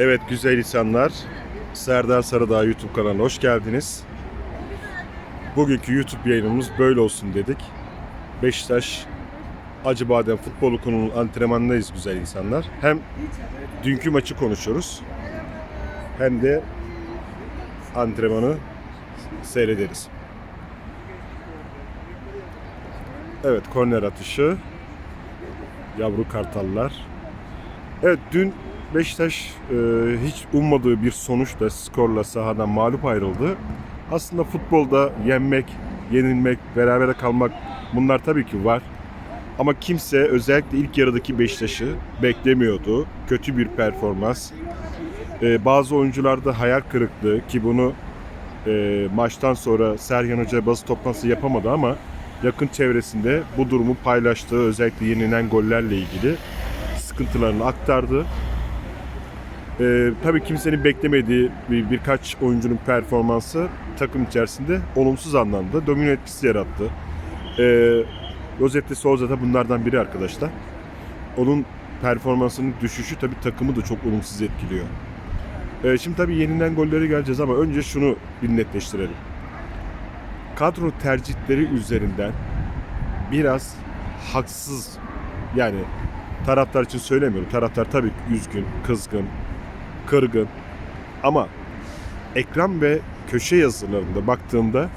Evet güzel insanlar. Serdar Sarıdağ YouTube kanalına hoş geldiniz. Bugünkü YouTube yayınımız böyle olsun dedik. Beşiktaş Acıbadem Futbol Okulu'nun antrenmanındayız güzel insanlar. Hem dünkü maçı konuşuyoruz hem de antrenmanı seyrederiz. Evet korner atışı. Yavru kartallar. Evet dün Beşiktaş e, hiç ummadığı bir sonuçla skorla sahadan mağlup ayrıldı. Aslında futbolda yenmek, yenilmek, berabere kalmak bunlar tabii ki var. Ama kimse özellikle ilk yarıdaki Beşiktaş'ı beklemiyordu. Kötü bir performans. E, bazı oyuncularda hayal kırıklığı ki bunu e, maçtan sonra Sergen Hoca basın toplantısı yapamadı ama yakın çevresinde bu durumu paylaştığı özellikle yenilen gollerle ilgili sıkıntılarını aktardı. Ee, tabii kimsenin beklemediği bir, birkaç oyuncunun performansı takım içerisinde olumsuz anlamda domino etkisi yarattı. Ee, Rosette Souza da bunlardan biri arkadaşlar. Onun performansının düşüşü tabii takımı da çok olumsuz etkiliyor. Ee, şimdi tabii yenilen gollere geleceğiz ama önce şunu bir netleştirelim. Kadro tercihleri üzerinden biraz haksız yani taraftar için söylemiyorum. Taraftar tabii üzgün, kızgın, kırgın. Ama ekran ve köşe yazılarında baktığımda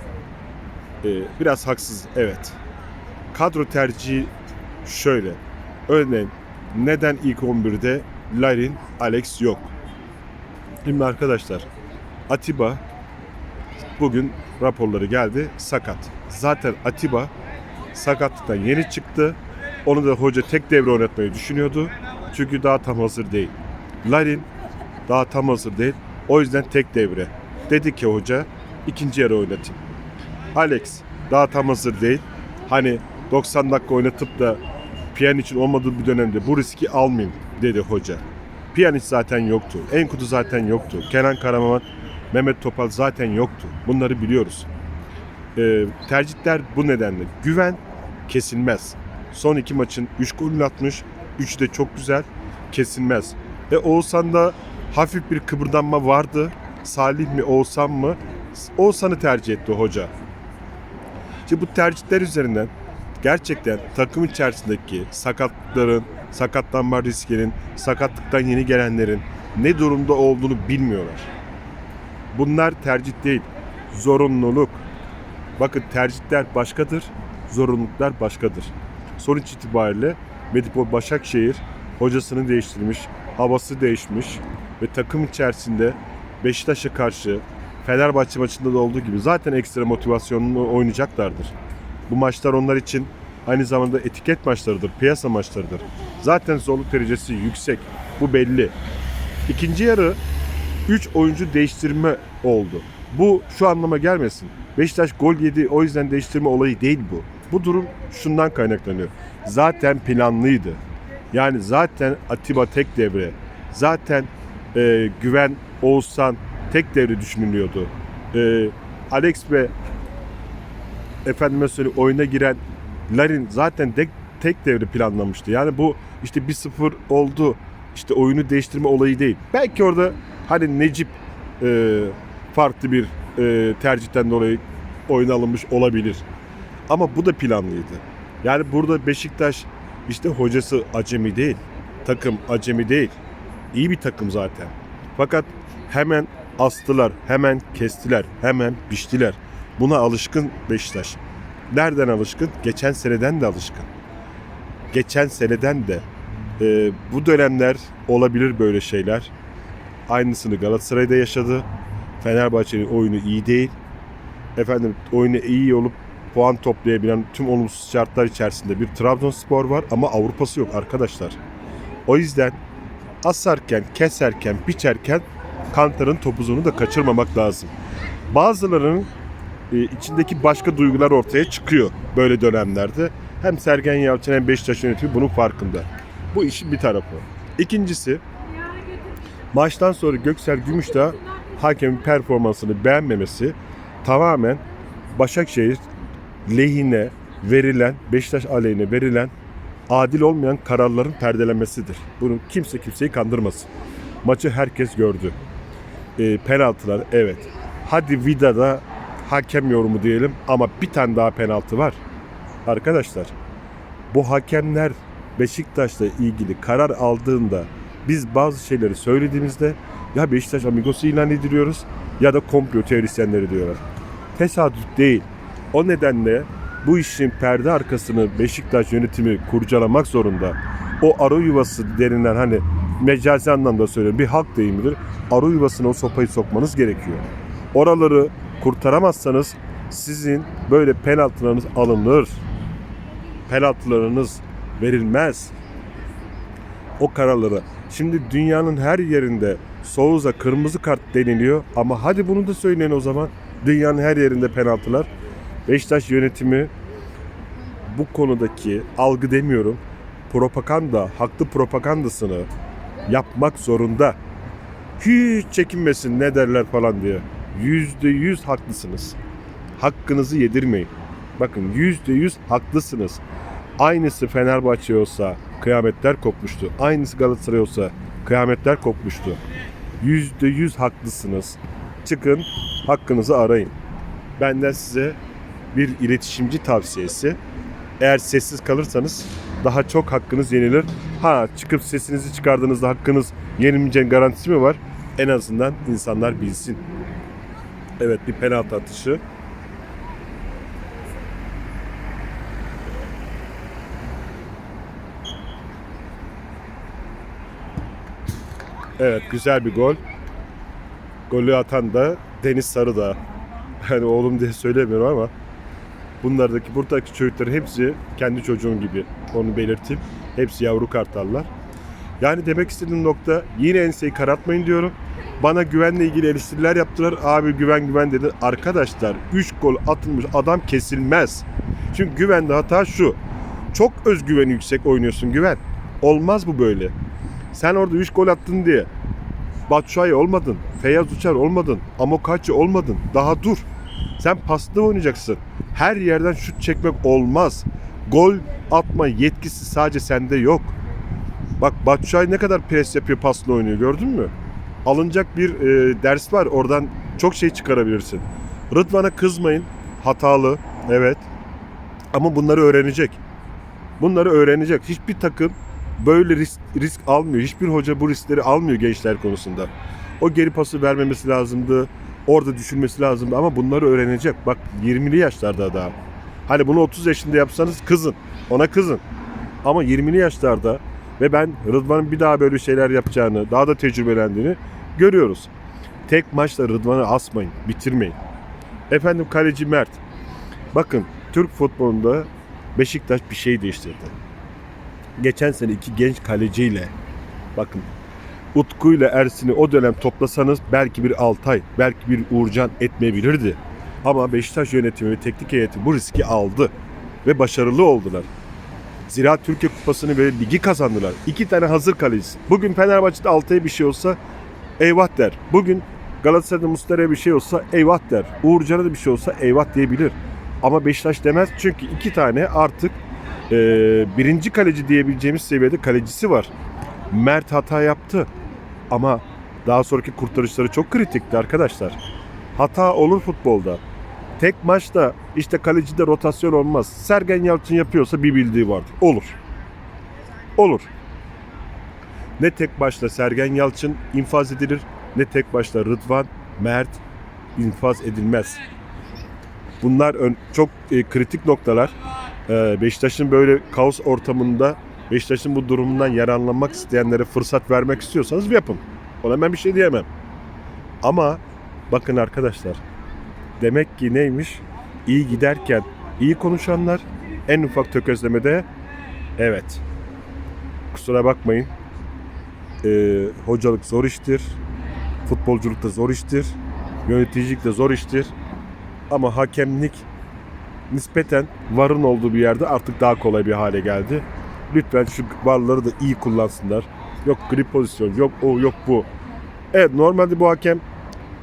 e, biraz haksız. Evet. Kadro tercihi şöyle. Örneğin neden ilk 11'de Larin, Alex yok? Şimdi arkadaşlar Atiba bugün raporları geldi sakat. Zaten Atiba sakatlıktan yeni çıktı. Onu da hoca tek devre oynatmayı düşünüyordu. Çünkü daha tam hazır değil. Larin daha tam hazır değil. O yüzden tek devre. Dedi ki hoca ikinci yarı oynatayım. Alex daha tam hazır değil. Hani 90 dakika oynatıp da Pjanic'in olmadığı bir dönemde bu riski almayayım dedi hoca. Pjanic zaten yoktu. Enkudu zaten yoktu. Kenan Karaman, Mehmet Topal zaten yoktu. Bunları biliyoruz. Ee, tercihler bu nedenle. Güven kesilmez. Son iki maçın 3 golünü atmış. 3 de çok güzel. Kesilmez. E Oğuzhan'da hafif bir kıpırdanma vardı. Salih mi Oğuzhan mı? Oğuzhan'ı tercih etti hoca. Şimdi bu tercihler üzerinden gerçekten takım içerisindeki sakatların, sakatlanma riskinin, sakatlıktan yeni gelenlerin ne durumda olduğunu bilmiyorlar. Bunlar tercih değil, zorunluluk. Bakın tercihler başkadır, zorunluluklar başkadır. Sonuç itibariyle Medipol Başakşehir hocasını değiştirmiş, havası değişmiş ve takım içerisinde Beşiktaş'a karşı Fenerbahçe maçında da olduğu gibi zaten ekstra motivasyonlu oynayacaklardır. Bu maçlar onlar için aynı zamanda etiket maçlarıdır, piyasa maçlarıdır. Zaten zorluk derecesi yüksek. Bu belli. İkinci yarı 3 oyuncu değiştirme oldu. Bu şu anlama gelmesin. Beşiktaş gol yedi o yüzden değiştirme olayı değil bu. Bu durum şundan kaynaklanıyor. Zaten planlıydı. Yani zaten Atiba tek devre. Zaten e, Güven, Oğuzhan tek devre düşünülüyordu. E, Alex ve efendime söyleyeyim oyuna giren Larin zaten tek, tek devre planlamıştı. Yani bu işte 1-0 oldu. İşte oyunu değiştirme olayı değil. Belki orada hani Necip e, farklı bir e, tercihten dolayı oyuna alınmış olabilir. Ama bu da planlıydı. Yani burada Beşiktaş işte hocası acemi değil. Takım acemi değil. İyi bir takım zaten. Fakat hemen astılar, hemen kestiler, hemen biçtiler. Buna alışkın Beşiktaş. Nereden alışkın? Geçen seneden de alışkın. Geçen seneden de e, bu dönemler olabilir böyle şeyler. Aynısını Galatasaray'da yaşadı. Fenerbahçe'nin oyunu iyi değil. Efendim oyunu iyi olup puan toplayabilen tüm olumsuz şartlar içerisinde bir Trabzonspor var ama Avrupa'sı yok arkadaşlar. O yüzden asarken, keserken, biçerken kantarın topuzunu da kaçırmamak lazım. Bazılarının e, içindeki başka duygular ortaya çıkıyor böyle dönemlerde. Hem Sergen Yalçın hem Beşiktaş yönetimi bunun farkında. Bu işin bir tarafı. İkincisi maçtan sonra Göksel Gümüşdağ hakemin performansını beğenmemesi tamamen Başakşehir lehine verilen, Beşiktaş aleyhine verilen adil olmayan kararların perdelenmesidir. Bunu kimse kimseyi kandırmasın. Maçı herkes gördü. E, penaltılar evet. Hadi Vida'da hakem yorumu diyelim ama bir tane daha penaltı var. Arkadaşlar bu hakemler Beşiktaş'la ilgili karar aldığında biz bazı şeyleri söylediğimizde ya Beşiktaş Amigos'u ilan ediliyoruz ya da komplo teorisyenleri diyorlar. Tesadüf değil. O nedenle bu işin perde arkasını Beşiktaş yönetimi kurcalamak zorunda. O arı yuvası denilen hani mecazi anlamda söylüyorum bir halk deyimidir. Arı yuvasına o sopayı sokmanız gerekiyor. Oraları kurtaramazsanız sizin böyle penaltılarınız alınır. Penaltılarınız verilmez. O kararları. Şimdi dünyanın her yerinde Souza kırmızı kart deniliyor ama hadi bunu da söyleyin o zaman. Dünyanın her yerinde penaltılar. Beşiktaş yönetimi bu konudaki algı demiyorum. Propaganda, haklı propagandasını yapmak zorunda. Hiç çekinmesin ne derler falan diye. Yüzde yüz haklısınız. Hakkınızı yedirmeyin. Bakın yüzde yüz haklısınız. Aynısı Fenerbahçe olsa kıyametler kopmuştu. Aynısı Galatasaray olsa kıyametler kopmuştu. Yüzde yüz haklısınız. Çıkın hakkınızı arayın. Benden size bir iletişimci tavsiyesi. Eğer sessiz kalırsanız daha çok hakkınız yenilir. Ha çıkıp sesinizi çıkardığınızda hakkınız yenilmeyeceğin garantisi mi var? En azından insanlar bilsin. Evet bir penaltı atışı. Evet güzel bir gol. Golü atan da Deniz Sarıdağ. Yani oğlum diye söylemiyorum ama bunlardaki buradaki çocukların hepsi kendi çocuğum gibi. Onu belirteyim. Hepsi yavru kartallar. Yani demek istediğim nokta yine enseyi karartmayın diyorum. Bana güvenle ilgili eleştiriler yaptılar. Abi güven güven dedi. Arkadaşlar 3 gol atılmış adam kesilmez. Çünkü güvende hata şu. Çok özgüveni yüksek oynuyorsun güven. Olmaz bu böyle. Sen orada 3 gol attın diye Batshuayi olmadın, Feyyaz Uçar olmadın, Amokachi olmadın. Daha dur. Sen paslı oynayacaksın. Her yerden şut çekmek olmaz. Gol atma yetkisi sadece sende yok. Bak Batshuayi ne kadar pres yapıyor paslı oynuyor gördün mü? Alınacak bir e, ders var oradan çok şey çıkarabilirsin. Rıdvan'a kızmayın. Hatalı evet. Ama bunları öğrenecek. Bunları öğrenecek. Hiçbir takım böyle risk, risk almıyor. Hiçbir hoca bu riskleri almıyor gençler konusunda. O geri pası vermemesi lazımdı. Orada düşünmesi lazımdı ama bunları öğrenecek. Bak 20'li yaşlarda daha. Hani bunu 30 yaşında yapsanız kızın. Ona kızın. Ama 20'li yaşlarda ve ben Rıdvan'ın bir daha böyle şeyler yapacağını, daha da tecrübelendiğini görüyoruz. Tek maçla Rıdvan'ı asmayın, bitirmeyin. Efendim kaleci Mert. Bakın Türk futbolunda Beşiktaş bir şey değiştirdi geçen sene iki genç kaleciyle bakın Utku ile Ersin'i o dönem toplasanız belki bir Altay, belki bir Uğurcan etmeyebilirdi. Ama Beşiktaş yönetimi ve teknik heyeti bu riski aldı ve başarılı oldular. Zira Türkiye Kupası'nı ve ligi kazandılar. İki tane hazır kalecisi. Bugün Fenerbahçe'de Altay'a bir şey olsa eyvah der. Bugün Galatasaray'da Muslera'ya bir şey olsa eyvah der. Uğurcan'a da bir şey olsa eyvah diyebilir. Ama Beşiktaş demez çünkü iki tane artık e, birinci kaleci diyebileceğimiz seviyede kalecisi var. Mert hata yaptı ama daha sonraki kurtarışları çok kritikti arkadaşlar. Hata olur futbolda. Tek maçta işte kalecide rotasyon olmaz. Sergen Yalçın yapıyorsa bir bildiği vardır. Olur. Olur. Ne tek başta Sergen Yalçın infaz edilir ne tek başta Rıdvan, Mert infaz edilmez. Bunlar çok e, kritik noktalar. Ee, Beşiktaş'ın böyle kaos ortamında Beşiktaş'ın bu durumundan yararlanmak isteyenlere fırsat vermek istiyorsanız yapın. Ona ben bir şey diyemem. Ama bakın arkadaşlar demek ki neymiş? İyi giderken iyi konuşanlar en ufak tökezlemede evet kusura bakmayın Ee, hocalık zor iştir futbolculuk da zor iştir yöneticilik de zor iştir ama hakemlik nispeten varın olduğu bir yerde artık daha kolay bir hale geldi. Lütfen şu varları da iyi kullansınlar. Yok grip pozisyon, yok o, yok bu. Evet normalde bu hakem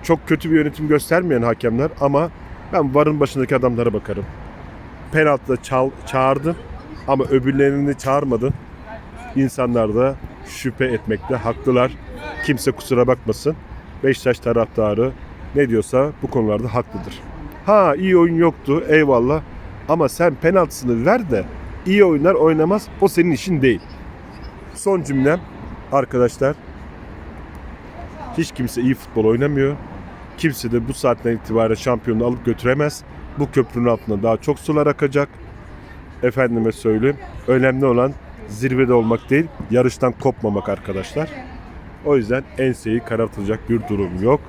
çok kötü bir yönetim göstermeyen hakemler ama ben varın başındaki adamlara bakarım. Penaltıda çal, çağırdım ama öbürlerini çağırmadın. İnsanlar da şüphe etmekte haklılar. Kimse kusura bakmasın. Beşiktaş taraftarı ne diyorsa bu konularda haklıdır. Ha iyi oyun yoktu eyvallah. Ama sen penaltısını ver de iyi oyunlar oynamaz. O senin işin değil. Son cümlem arkadaşlar. Hiç kimse iyi futbol oynamıyor. Kimse de bu saatten itibaren şampiyonu alıp götüremez. Bu köprünün altında daha çok sular akacak. Efendime söyleyeyim. Önemli olan zirvede olmak değil, yarıştan kopmamak arkadaşlar. O yüzden enseyi karartılacak bir durum yok.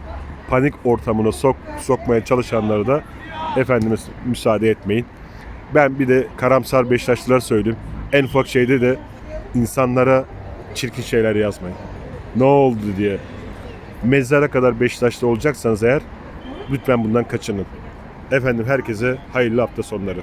Panik ortamına sok, sokmaya çalışanlara da efendime müsaade etmeyin. Ben bir de karamsar Beşiktaşlılar söyleyeyim. En ufak şeyde de insanlara çirkin şeyler yazmayın. Ne oldu diye. Mezara kadar Beşiktaşlı olacaksanız eğer lütfen bundan kaçının. Efendim herkese hayırlı hafta sonları.